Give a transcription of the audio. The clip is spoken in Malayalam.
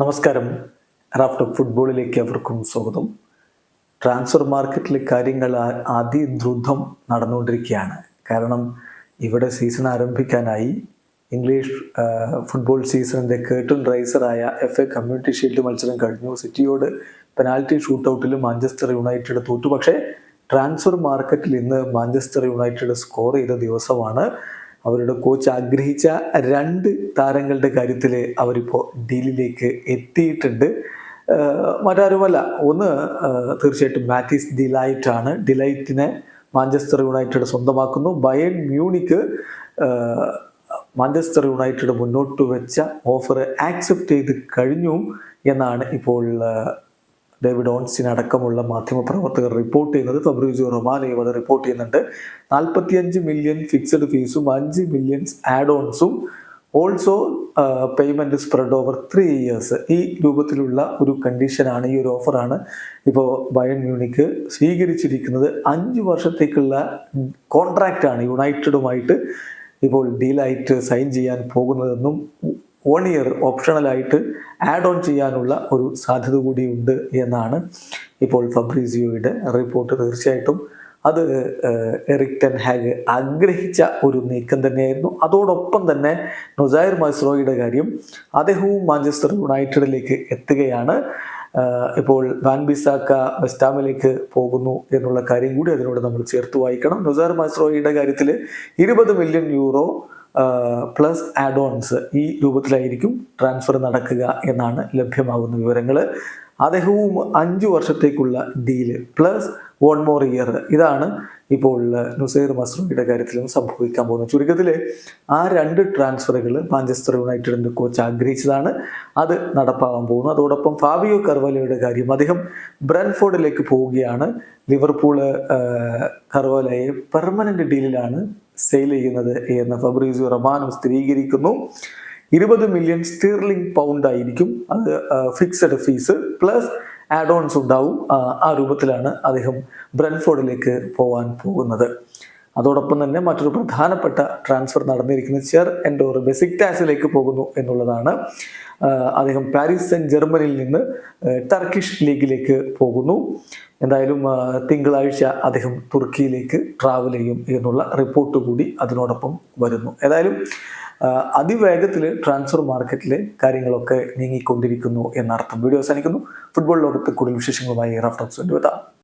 നമസ്കാരം. റാഫ്റ്റോക്ക് ഫുട്ബോളിലേക്ക് അവർക്കും സ്വാഗതം. ട്രാൻസ്ഫർ മാർക്കറ്റിൽ കാര്യങ്ങൾ അതിദ്രുതം നടന്നുകൊണ്ടിരിക്കുകയാണ്. കാരണം ഇവിടെ സീസൺ ആരംഭിക്കാനായി ഇംഗ്ലീഷ് ഫുട്ബോൾ സീസണിന്റെ കേട്ടൺ റൈസറായ എഫ് എ കമ്മ്യൂണിറ്റി ഷീൽഡ് മത്സരം കഴിഞ്ഞു. സിറ്റിയോട് പെനാൽറ്റി ഷൂട്ടൗട്ടിൽ മാഞ്ചസ്റ്റർ യുണൈറ്റഡ് തോറ്റു. പക്ഷേ ട്രാൻസ്ഫർ മാർക്കറ്റിൽ ഇന്ന് മാഞ്ചസ്റ്റർ യുണൈറ്റഡ് സ്കോർ ചെയ്ത ദിവസമാണ് അവരുടെ കോച്ച് ആഗ്രഹിച്ച രണ്ട് താരങ്ങളുടെ കാര്യത്തിൽ അവരിപ്പോൾ ഡീലിലേക്ക് എത്തിയിട്ടുണ്ട്. മറ്റാരുമല്ല. ഒന്ന് തീർച്ചയായിട്ടും മാറ്റിസ് ഡിലൈറ്റ് ആണ്. ഡിലൈറ്റിനെ മാഞ്ചസ്റ്റർ യുണൈറ്റഡ് സ്വന്തമാക്കുന്നു. ബയൺ മ്യൂണിക്ക് മാഞ്ചസ്റ്റർ യുണൈറ്റഡ് മുന്നോട്ട് വെച്ച ഓഫർ ആക്സെപ്റ്റ് ചെയ്ത് കഴിഞ്ഞു എന്നാണ് ഇപ്പോൾ ഡേവിഡ് ഓൺസിൻ അടക്കമുള്ള മാധ്യമപ്രവർത്തകർ റിപ്പോർട്ട് ചെയ്യുന്നത് ഫബ്രീസിയോ റൊമാനയും അത് റിപ്പോർട്ട് ചെയ്യുന്നുണ്ട്. നാൽപ്പത്തിയഞ്ച് മില്യൺ ഫിക്സഡ് ഫീസും അഞ്ച് million add ഓൺസും also payment spread over three years ഈ രൂപത്തിലുള്ള ഒരു കണ്ടീഷനാണ് ഈ ഒരു ഓഫറാണ് ഇപ്പോൾ ബയൺ മ്യൂണിക്ക് സ്വീകരിച്ചിരിക്കുന്നത്. അഞ്ച് വർഷത്തേക്കുള്ള കോൺട്രാക്റ്റാണ് യുണൈറ്റഡുമായിട്ട് ഇപ്പോൾ ഡീലായിട്ട് സൈൻ ചെയ്യാൻ പോകുന്നതെന്നും വൺ ഇയർ ഓപ്ഷണലായിട്ട് ആഡ് ഓൺ ചെയ്യാനുള്ള ഒരു സാധ്യത കൂടിയുണ്ട് എന്നാണ് ഇപ്പോൾ ഫബ്രീസിയോയുടെ റിപ്പോർട്ട് തീർച്ചയായിട്ടും. അത് എറിക്ടൻ എറിക് ടെൻ ഹാഗ് ആഗ്രഹിച്ച ഒരു നീക്കം തന്നെയായിരുന്നു. അതോടൊപ്പം തന്നെ നൊസൈർ മൈസ്രോയുടെ കാര്യം അദ്ദേഹവും മാഞ്ചസ്റ്റർ യുണൈറ്റഡിലേക്ക് എത്തുകയാണ്. ഇപ്പോൾ വാൻ ബിസാക്ക വെസ്റ്റാമിലേക്ക് പോകുന്നു എന്നുള്ള കാര്യം കൂടി അതിനോട് നമ്മൾ ചേർത്ത് വായിക്കണം. നൊസാർ മൈസ്രോയുടെ കാര്യത്തിൽ ഇരുപത് million euro plus add ons ഈ രൂപത്തിലായിരിക്കും ട്രാൻസ്ഫർ നടക്കുക എന്നാണ് ലഭ്യമാകുന്ന വിവരങ്ങൾ അദ്ദേഹവും അഞ്ചു വർഷത്തേക്കുള്ള deal plus one more year ഇതാണ് ഇപ്പോൾ നുസൈർ മസ്രൂമിയുടെ കാര്യത്തിലും സംഭവിക്കാൻ പോകുന്നത് ചുരുക്കത്തിൽ ആ രണ്ട് ട്രാൻസ്ഫറുകൾ മാഞ്ചസ്റ്റർ യുണൈറ്റഡിന്റെ കോച്ച് ആഗ്രഹിച്ചതാണ്. അത് നടപ്പാകാൻ പോകുന്നു. അതോടൊപ്പം ഫാബിയോ കർവലയുടെ കാര്യം. അദ്ദേഹം ബ്രൻഫോർഡിലേക്ക് പോവുകയാണ്. ലിവർപൂൾ കർവലയെ പെർമനന്റ് ഡീലിലാണ് സെയിൽ ചെയ്യുന്നത് എന്ന് ഫബ്രീസിയോ റമാനും സ്ഥിരീകരിക്കുന്നു. ഇരുപത് മില്യൺ സ്റ്റീർലിംഗ് പൗണ്ട് ആയിരിക്കും അത് fixed fee plus add ons ഉണ്ടാവും ആ, രൂപത്തിലാണ് അദ്ദേഹം ബ്രൻഫോർഡിലേക്ക് പോകാൻ പോകുന്നത്. അതോടൊപ്പം തന്നെ മറ്റൊരു പ്രധാനപ്പെട്ട ട്രാൻസ്ഫർ നടന്നിരിക്കുന്നത് ചെർ എൻഡോർ ബെസിക് ടാസിലേക്ക് പോകുന്നു എന്നുള്ളതാണ്. അദ്ദേഹം പാരീസ് സെൻ ജർമ്മനിയിൽ നിന്ന് ടർക്കിഷ് ലീഗിലേക്ക് പോകുന്നു. എന്തായാലും തിങ്കളാഴ്ച അദ്ദേഹം തുർക്കിയിലേക്ക് ട്രാവൽ ചെയ്യും എന്നുള്ള റിപ്പോർട്ട് കൂടി അതിനോടൊപ്പം വരുന്നു. ഏതായാലും അതിവേഗത്തിൽ ട്രാൻസ്ഫർ മാർക്കറ്റിലെ കാര്യങ്ങളൊക്കെ നീങ്ങിക്കൊണ്ടിരിക്കുന്നു എന്നർത്ഥം. വീഡിയോ അവസാനിക്കുന്നു. ഫുട്ബോൾ ലോകത്ത് കൂടുതൽ വിശേഷങ്ങളുമായി റഫറൻസ് വേണ്ടി എത്താം